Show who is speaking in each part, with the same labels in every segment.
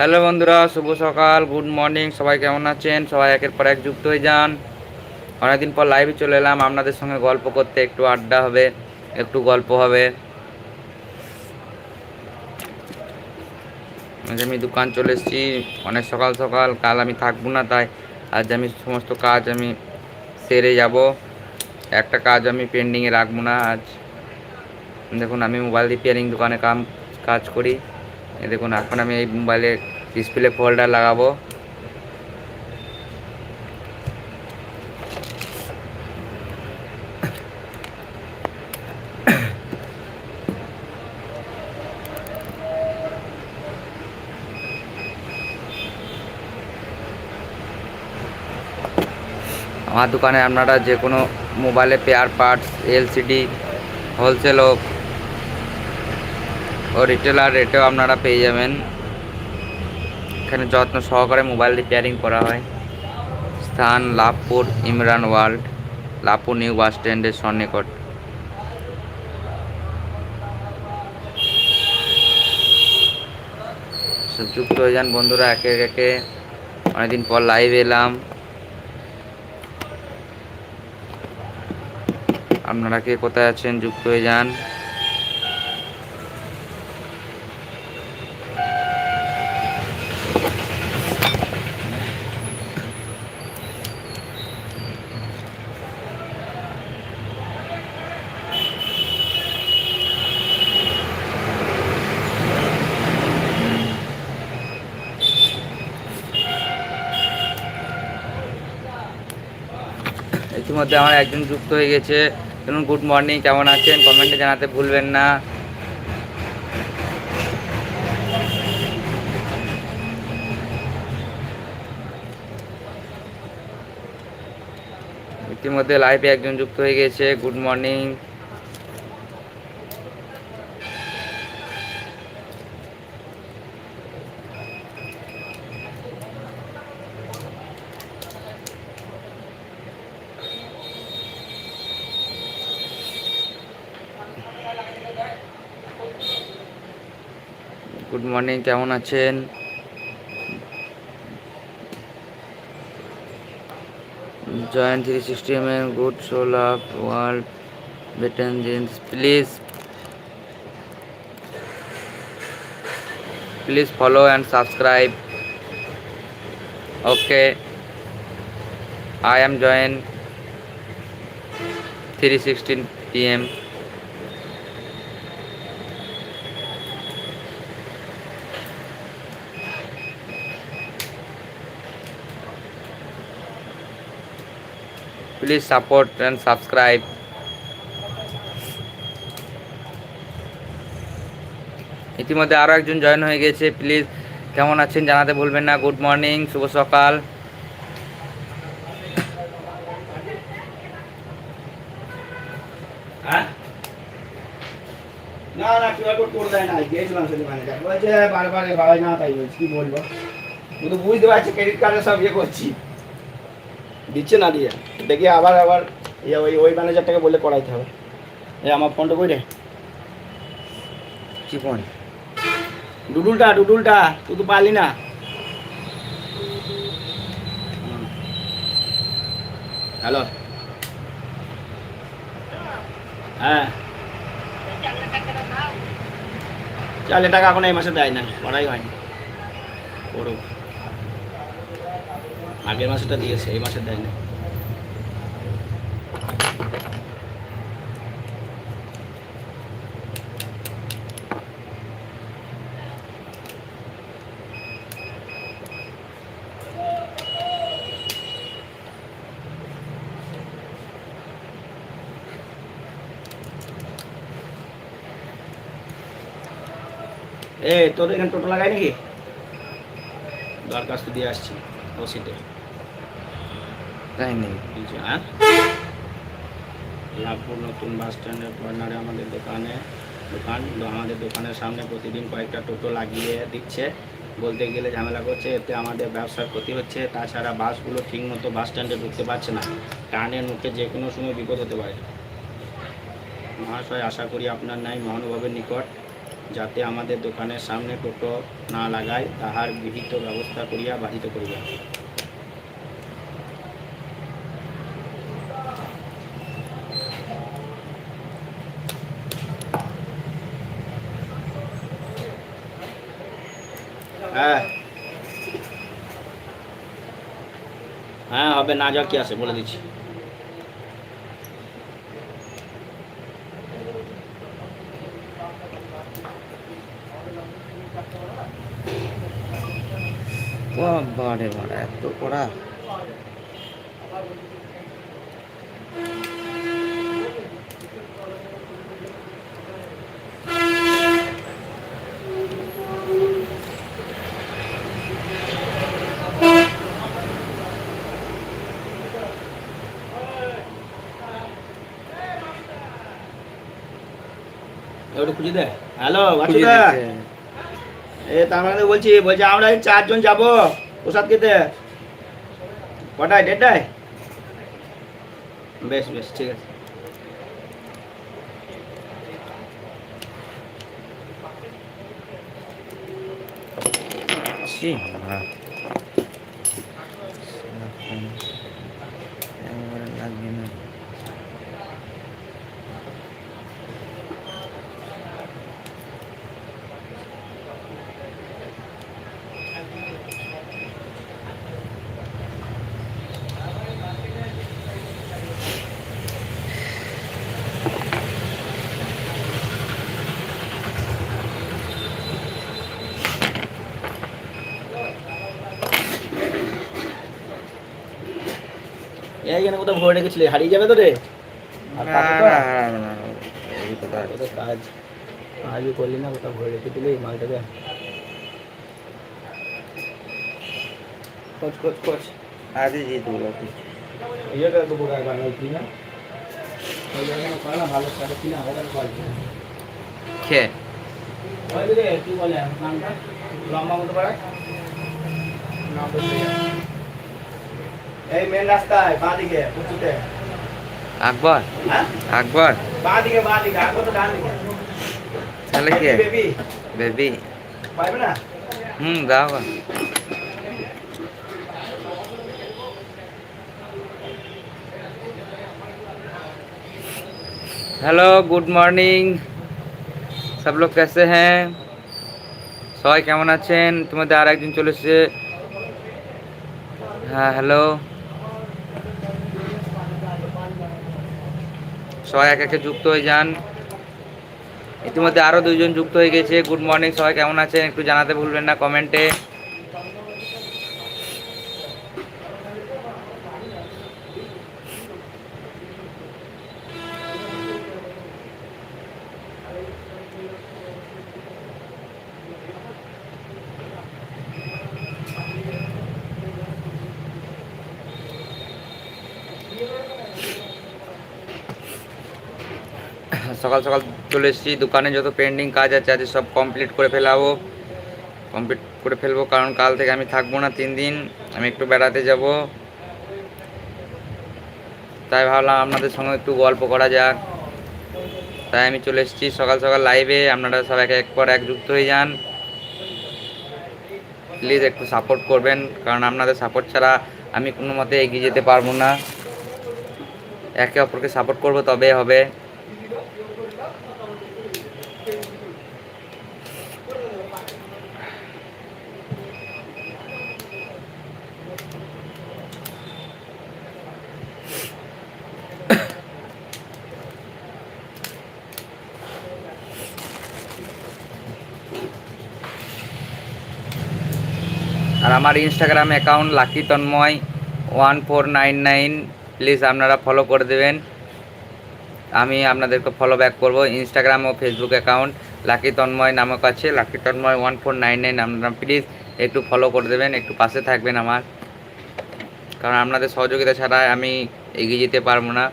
Speaker 1: Hello বন্ধুরা, শুভ সকাল, good morning, সবাই কেমন আছেন? সবাই একের পর এক যুক্ত হয়ে যান। অনেকদিন পর লাইভে চলে এলাম, আপনাদের সঙ্গে গল্প করতে একটু আড্ডা হবে, একটু গল্প হবে। আজ আমি দোকান চলে এসেছি, অনেক সকাল সকাল, কাল আমি থাকব না তাই আজ আমি সমস্ত কাজ আমি সেরে যাব। একটা কাজ আমি পেন্ডিংয়ে রাখব না আজ। দেখুন, আমি মোবাইল রিপেয়ারিং দোকানে কাম, কাজ করি। দেখুন, এখন আমি এই মোবাইলে ডিসপ্লে ফোল্ডার লাগাবো। আমার দোকানে আপনারা যে কোনো মোবাইলে পেয়ার পার্টস এলসিডি হোলসেল ও রিটেলার রেটেও আপনারা পেয়ে যাবেন। এখানে যত্ন সহকারে মোবাইল রিপেয়ারিং করা হয়। স্থান Labhpur, Imran World, Labhpur new bus স্ট্যান্ডের সন্নিকট। যুক্ত হয়ে যান বন্ধুরা, একে একে। অনেকদিন পর লাইভ এলাম। আপনারা কে কোথায় আছেন? যুক্ত হয়ে যান। ইতিমধ্যে আমার একজন যুক্ত হয়ে গেছে। ধরুন গুড মর্নিং কেমন আছেন? কমেন্টে জানাতে ভুলবেন না। ইতিমধ্যে লাইভে একজন যুক্ত হয়ে গেছে। গুড মর্নিং গুড মর্নিং কেমন আছেন? Joint three sixty M M good soul up world beaten jeans please please follow and subscribe okay I am join three sixteen P M please support and subscribe ইতিমধ্যে আরও একজন join হয়ে গেছে please কেমন আছেন জানাতে ভুলবেন না গুড মর্নিং শুভ সকাল।
Speaker 2: হ্যাঁ? না না বারবার না, তাই কি বলব? বুঝতে পারছি ক্রেডিট কার্ডে সব ইয়ে করছি। দিচ্ছে না দিয়ে। দেখি আবার আবার ইয়ে ওই ওই ম্যানেজারটাকে বলে করাইতে হবে। এ আমার ফোনটা কই রে?
Speaker 1: কি ফোন
Speaker 2: ডুডুলটা ডুডুলটা তুই তো পারলি না। হ্যালো। হ্যাঁ। চালে টাকা এখন এই মাসে দেয় না করাই হয়নি। করো আগের মাসেটা দিয়েছে এই মাসে দেয় না এ তোর এখানে টোটো লাগাই নাকি দরখাস্ত দিয়ে আসছি ও সিটে
Speaker 1: তাই নেই।
Speaker 2: হ্যাঁ? লাভপুর নতুন বাস স্ট্যান্ডের কর্নারে আমাদের দোকানে। দোকান আমাদের দোকানের সামনে প্রতিদিন কয়েকটা টোটো লাগিয়ে দিচ্ছে। বলতে গেলে ঝামেলা করছে, এতে আমাদের ব্যবসার ক্ষতি হচ্ছে। তাছাড়া বাসগুলো ঠিক মতো বাস স্ট্যান্ডে ঢুকতে পারছে না। টানের মুখে যে কোনো সময় বিপদ হতে পারে। মহাশয়, আশা করি আপনার ন্যায় মহানুভবের নিকট, যাতে আমাদের দোকানের সামনে টোটো না লাগায়, তাহার বিহিত ব্যবস্থা করিয়া বাধিত করিয়া হ্যাঁ। হ্যাঁ হবে না যা কি আছে? বলে দিচ্ছি।
Speaker 1: বাবা রে বাবা এত করা
Speaker 2: খুঁজে হ্যালো এ তার মানে বলছি বলছি আমরা এই চারজন যাব। প্রসাদ খেতে। কটায়? দেড়টায়? বেশ বেশ ঠিক আছে।
Speaker 1: ছি,
Speaker 2: এইখানে কোথাও ভরে রেখেছিলে হারিয়ে যাবে তো? রে
Speaker 1: এই
Speaker 2: কাজ। আজও করলি না কোথাও ভরে রেখে দিলি মালটাকে।
Speaker 1: আজই দেবো লোকে।
Speaker 2: ইয়ে করে কি না। ভালো হবে কোয়ালিটি
Speaker 1: খেয়ে
Speaker 2: ওই রে কি বলে নামটা? লম্বা মতো নাম বলতে এই মেন রাস্তায় বাঁ দিকে উঁচুতে
Speaker 1: আকবর
Speaker 2: হ্যাঁ
Speaker 1: আকবর
Speaker 2: বাঁ দিকে বাঁ দিকে আর কত ডান দিকে
Speaker 1: তাহলে কে
Speaker 2: বেবি
Speaker 1: বেবি
Speaker 2: পাইবে না
Speaker 1: হুম দাও গো। हेलो गुड মর্নিং সব লোক कैसे हैं সবাই কেমন আছেন তোমাদের আর একদিন চলে এসেছে হ্যাঁ হ্যালো সবাই এক একে যুক্ত হয়ে যান। ইতিমধ্যে আরও দুজন যুক্ত হয়ে গেছে। গুড মর্নিং সবাই কেমন আছেন? একটু জানাতে ভুলবেন না কমেন্টে সকাল সকাল চলে এসেছি, দোকানে যত পেন্ডিং কাজ আছে আজ সব কমপ্লিট করে ফেলাবো। কমপ্লিট করে ফেলব, কারণ কাল থেকে আমি থাকব না তিন দিন, আমি একটু বেড়াতে যাব। তাই ভাবলাম আপনাদের সঙ্গে একটু গল্প করা যাক। তাই আমি চলে এসেছি সকাল সকাল লাইভে আপনারা সবাই এক পর এক যুক্ত হয়ে যান। প্লিজ একটু সাপোর্ট করবেন, কারণ আপনাদের সাপোর্ট ছাড়া আমি কোনো মতে এগিয়ে যেতে পারব না। একে অপরকে সাপোর্ট করব তবে হবে। আমার Instagram account Lucky Tanmoy one four nine nine please আপনারা ফলো করে দেবেন। আমি আপনাদেরকে ফলো ব্যাক করব ইনস্টাগ্রাম ও ফেসবুক অ্যাকাউন্ট লাকি তন্ময় নামক আছে Lucky Tanmoy one four nine nine আপনারা প্লিজ একটু ফলো করে দেবেন, একটু পাশে থাকবেন আমার। কারণ আপনাদের সহযোগিতা ছাড়া আমি এগিয়ে যেতে পারব না।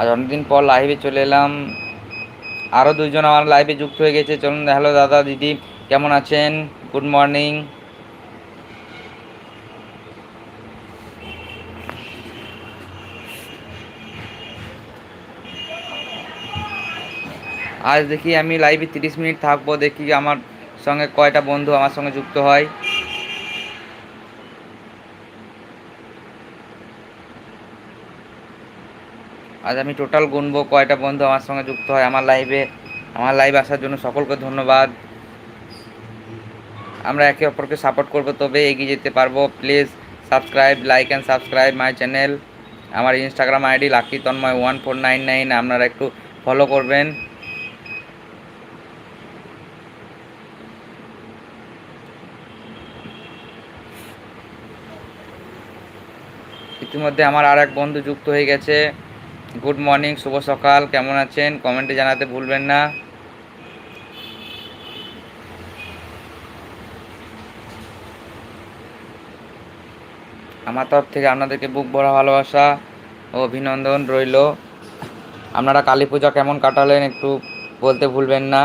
Speaker 1: আজ অনেকদিন পর লাইভে চলে এলাম। আরও দুজন আমার লাইভে যুক্ত হয়ে গেছে। চলুন হ্যালো দাদা, দিদি, কেমন আছেন? গুড মর্নিং আজ দেখি আমি লাইভে তিরিশ মিনিট থাকব। দেখি আমার সঙ্গে কয়টা বন্ধু আমার সঙ্গে যুক্ত হয়। আজ আমি টোটাল গুনবো কয়টা বন্ধু আমার সঙ্গে যুক্ত হয় আমার লাইভে আমার লাইভ আসার জন্য সকলকে ধন্যবাদ। আমরা একে অপরকে সাপোর্ট করব, তবে এগিয়ে যেতে পারব। Please subscribe like and subscribe my channel আমার Instagram ID Lucky Tanmoy one four nine nine আপনারা একটু ফলো করবেন। ইতিমধ্যে আমার আর এক বন্ধু যুক্ত হয়ে গেছে। গুড মর্নিং শুভ সকাল, কেমন আছেন? কমেন্টে জানাতে ভুলবেন না। আমার তরফ থেকে আপনাদেরকে বুক ভরা ভালোবাসা ও অভিনন্দন রইল। আপনারা কালী পূজা কেমন কাটালেন একটু বলতে ভুলবেন না।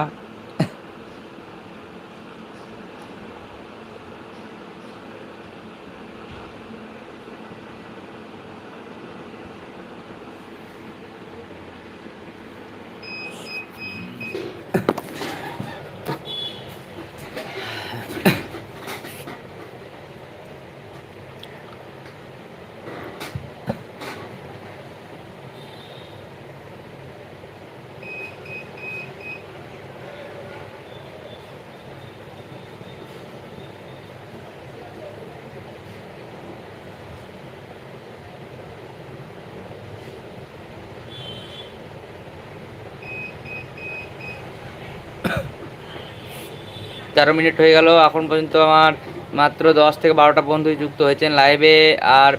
Speaker 1: তেরো মিনিট হয়ে গেল, এখন পর্যন্ত আমার মাত্র দশ থেকে বারোটা বন্ধু যুক্ত হয়েছেন লাইভে আর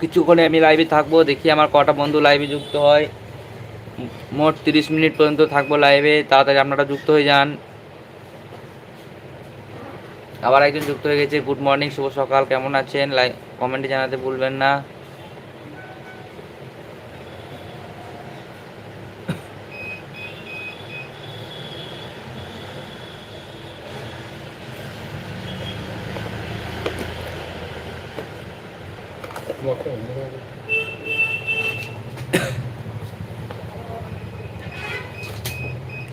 Speaker 1: কিছুক্ষণে আমি লাইভে থাকব, দেখি আমার কটা বন্ধু লাইভে যুক্ত হয়। মোট তিরিশ মিনিট পর্যন্ত থাকব লাইভে তাড়াতাড়ি আপনারা যুক্ত হয়ে যান। আবার একজন যুক্ত হয়ে গেছে গুড মর্নিং শুভ সকাল, কেমন আছেন? লাইক কমেন্টে জানাতে ভুলবেন না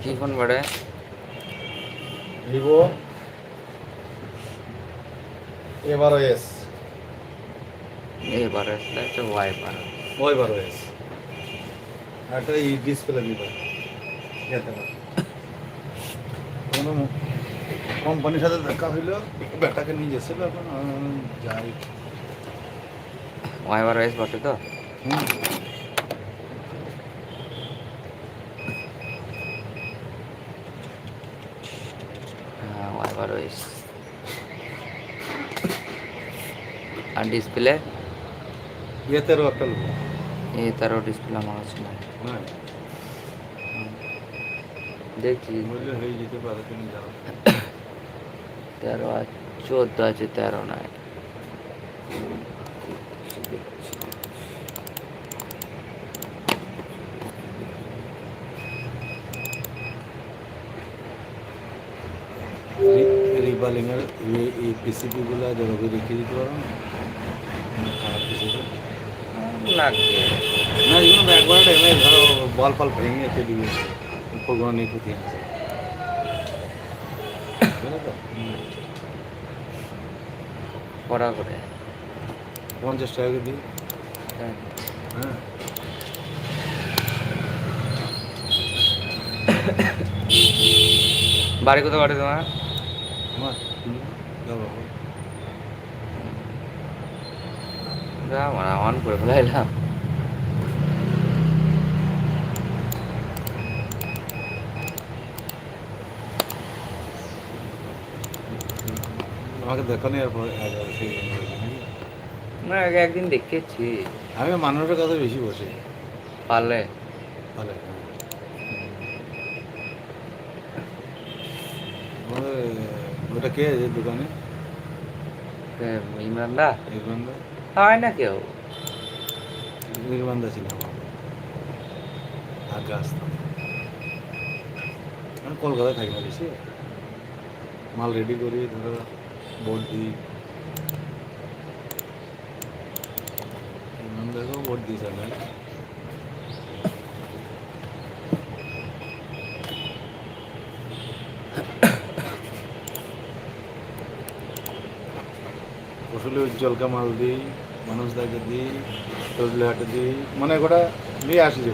Speaker 1: কি ফোন বাড়ে
Speaker 3: ভিভো এবারো এস
Speaker 1: এবার আসলে একটা ওয়াইপার
Speaker 3: ওই বারো এস একটা এই ডিসপ্লে দিবে। যেতে পারে। কোম্পানির সাথে দেখা হইল ব্যাটাকে নিয়ে গেছিল এখন যাই।
Speaker 1: ওয়াইপার এস বটে তো?
Speaker 3: হুম।
Speaker 1: হ্যাঁ ওয়াইপার এস আর ডিসপ্লে
Speaker 3: ইয়েতেরও একটা লোক।
Speaker 1: এই তারও ডিসপ্লে আমার আছে না
Speaker 3: হ্যাঁ
Speaker 1: দেখছি
Speaker 3: বললে হয়ে যেতে পারে তুমি যাও
Speaker 1: তেরো আছে চোদ্দ আছে তেরো নয়
Speaker 3: রিবালিংয়ের এই পিসিপিগুলো জনকে রেখে দিতে পারো না খারাপ পিসিপি
Speaker 1: লাগবে
Speaker 3: না এগুলো একবার এমনি ধরো বল ফল ভেঙে চলে গেছে উপগ্রহ নিয়ে ক্ষতি আছে
Speaker 1: কড়া করে
Speaker 3: পঞ্চাশ টাকা দিই
Speaker 1: হ্যাঁ।
Speaker 3: হ্যাঁ।
Speaker 1: বাড়ি কোথাও বাড়ি তোমার?
Speaker 3: আমার
Speaker 1: মানে অন করে ফেলাইলাম
Speaker 3: আমাকে দেখো নি এরপর সেই
Speaker 1: না আগে একদিন দেখেছি।
Speaker 3: আমি মানুষের কাছে বেশি বসে।
Speaker 1: পারলে
Speaker 3: ভালো ওটা কে যে দোকানে?
Speaker 1: ইমরান দা
Speaker 3: নির্বান্ধা
Speaker 1: হয় না কেউ।
Speaker 3: নির্বান্ধা ছিল আমার। আগে আসতাম কলকাতায় থাকি না বেশি। মাল রেডি করি ধরো। নাম দেখো স্যার আমি আসলে উজ্জ্বলকে মাল দিই মানুষ দাকে দিই ফজলে হাটে দিই। মানে গোটা নিয়ে আসি যে।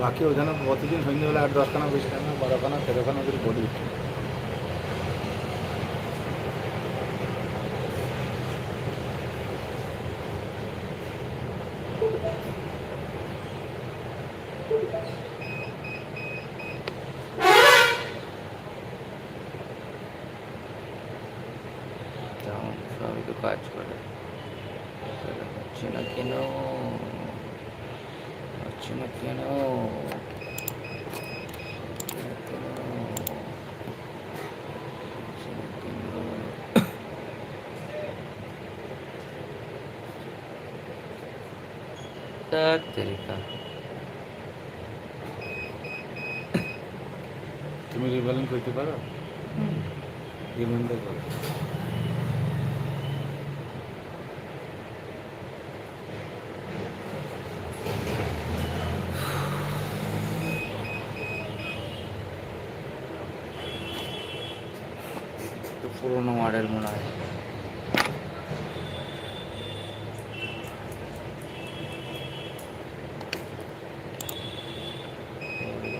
Speaker 3: বাকি ওখানে প্রতিদিন সন্ধ্যেবেলা আট দশখানা বিশখানা বারোখানা তেরোখানা করে বডি
Speaker 1: তেমন সবই তো কাজ করে তাহলে হচ্ছে না কেন হচ্ছে না কেন হচ্ছে না কেন? হচ্ছে না কেন? ধ্যাৎ তেরিকা।
Speaker 3: তুমি রিভ্যালিং করতে পারো রিমাইন্ডার করো
Speaker 1: একটু পুরোনো মডেল মনে হয়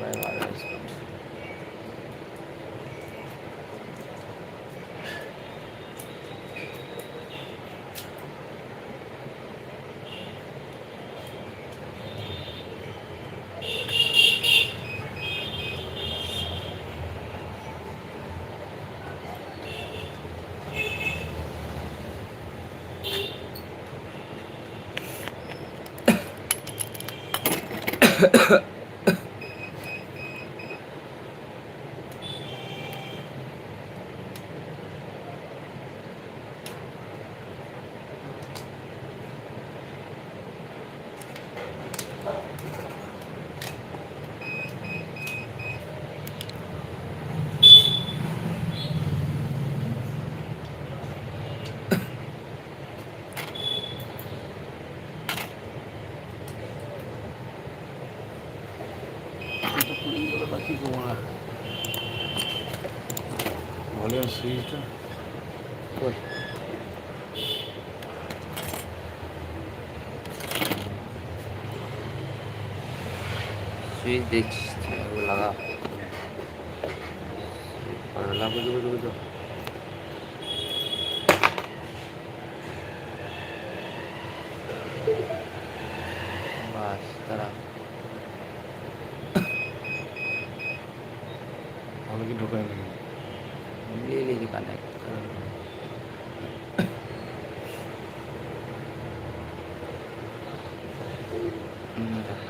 Speaker 1: ভাই ভালো আছে।
Speaker 3: বাকি তোমার সুইচটা
Speaker 1: কই? সুইচ ওগুলো লাগা লাগা বুঝো বুঝো বুঝো বাস তারা
Speaker 3: ভালো কি ঢোকায় নাকি
Speaker 1: ले लीजिए कनेक्ट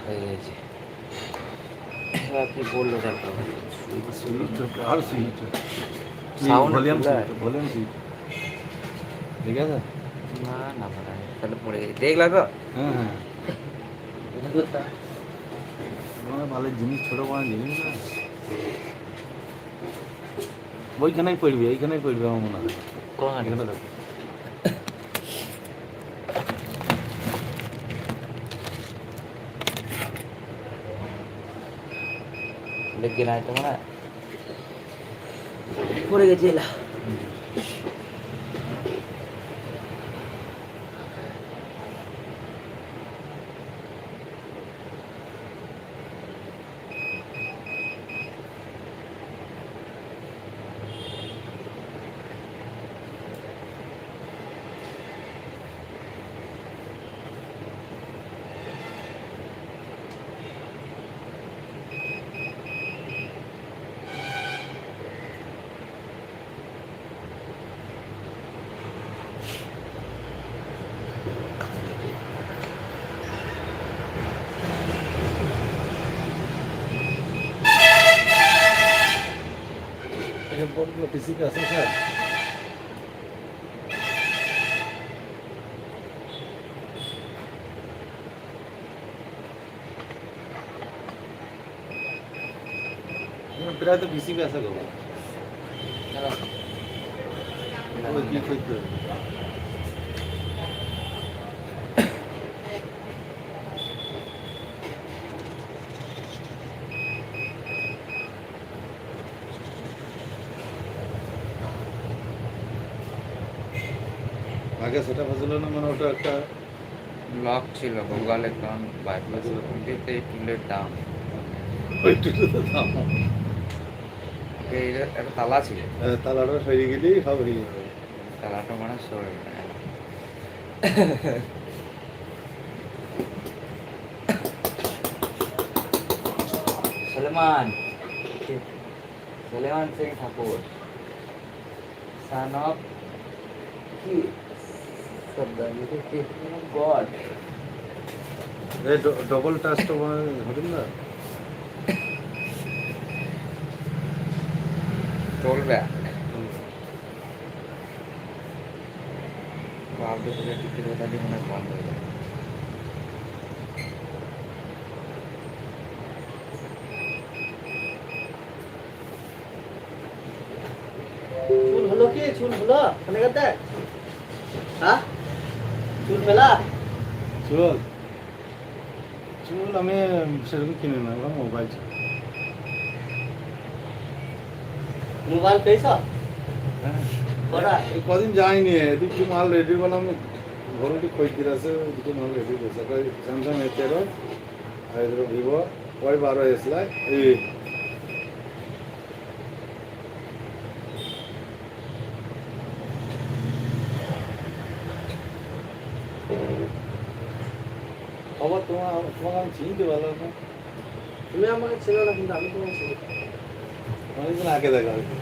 Speaker 1: হয়ে গেছে এবার আপনি বললো তারপর
Speaker 3: সুইচটা আর সুইচটা
Speaker 1: Sound
Speaker 3: ভলিউম
Speaker 1: খোলা
Speaker 3: সুইচ ভলিউম সুইচ ঠিক আছে
Speaker 1: না না পড়া নেই। তাহলে পড়ে গেছে দেখলা তো
Speaker 3: হ্যাঁ হ্যাঁ তোমার ভালো জিনিস ছোট বড় জিনিস না ওইখানেই পড়বি এইখানেই পড়বি আমার মনে হয়।
Speaker 1: কোন
Speaker 3: এখানে দেখো
Speaker 1: লেগে নাই তো মনে হয়। পড়ে গেছে এলা।
Speaker 3: এখানে কতগুলো পিসিপি আছে স্যার। প্রায় তো পিসিপি আছে গো। কি করতে হবে? আগে সেটা না মানে ওটা একটা
Speaker 1: লক ছিল গুগল অ্যাকাউন্ট বাইপাস কিন্তু টুলের দাম।
Speaker 3: ওই টুকরো তো দাম।
Speaker 1: একটা তালা ছিল।
Speaker 3: তালাটা সরিয়ে গেলেই সব হয়ে যাবে।
Speaker 1: তালাটা মানে সরে গেল। সলমান সিং ঠাকুর। son of কি?
Speaker 3: ডবল টাচটা হবে না?
Speaker 1: চলবে ভাবতে পারে টিকিট ওটা দিয়ে মনে হয় বন্ধ হয়ে যাবে
Speaker 4: চুল হলো কি? চুল হলো? করতে হ্যাঁ? চুল ফেলা
Speaker 3: চুল? চুল আমি সেরকম কিনে না ওরা মোবাইল ছিল
Speaker 4: মোবাইল পেয়েছ?
Speaker 3: হ্যাঁ। কদিন যাইনি দুটো মাল রেডি করলাম ঘরে একটু খৈতির আছে দুটো মাল রেডি করছে। স্যামসাং এ তেরো আর ভিভো ওই বারো এসলাই এই তোমাকে আমি চিনতে পারলাম না।
Speaker 4: তুমি আমাকে ছিল না কিন্তু আমি তোমাকে চিনি।
Speaker 3: অনেকদিন আগে দেখা হয়েছে।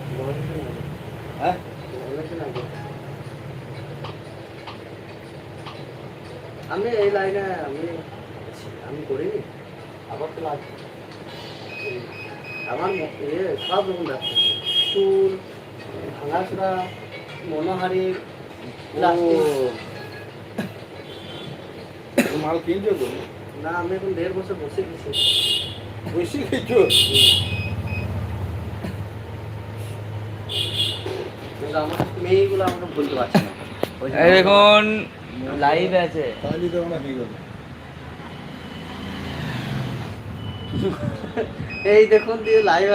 Speaker 3: হ্যাঁ?
Speaker 4: অনেকদিন আগে। আমি এই লাইনে আমি আমি করিনি। আবার তো লাগ আমার ইয়ে সব রকম ব্যবসা চুল ভাঙাচোরা মনোহারি
Speaker 3: মাল কিনছো তো?
Speaker 4: না আমি এখন দেড় বছর বসে গেছি।
Speaker 3: বেশি খেয়েছো
Speaker 4: আমার মেয়েগুলো আমাকে বলতে পারছে না।
Speaker 1: দেখুন লাইভ আছে।
Speaker 3: তাহলে তো আমরা হয়ে গেল।
Speaker 4: এই দেখুন দিয়ে লাইভ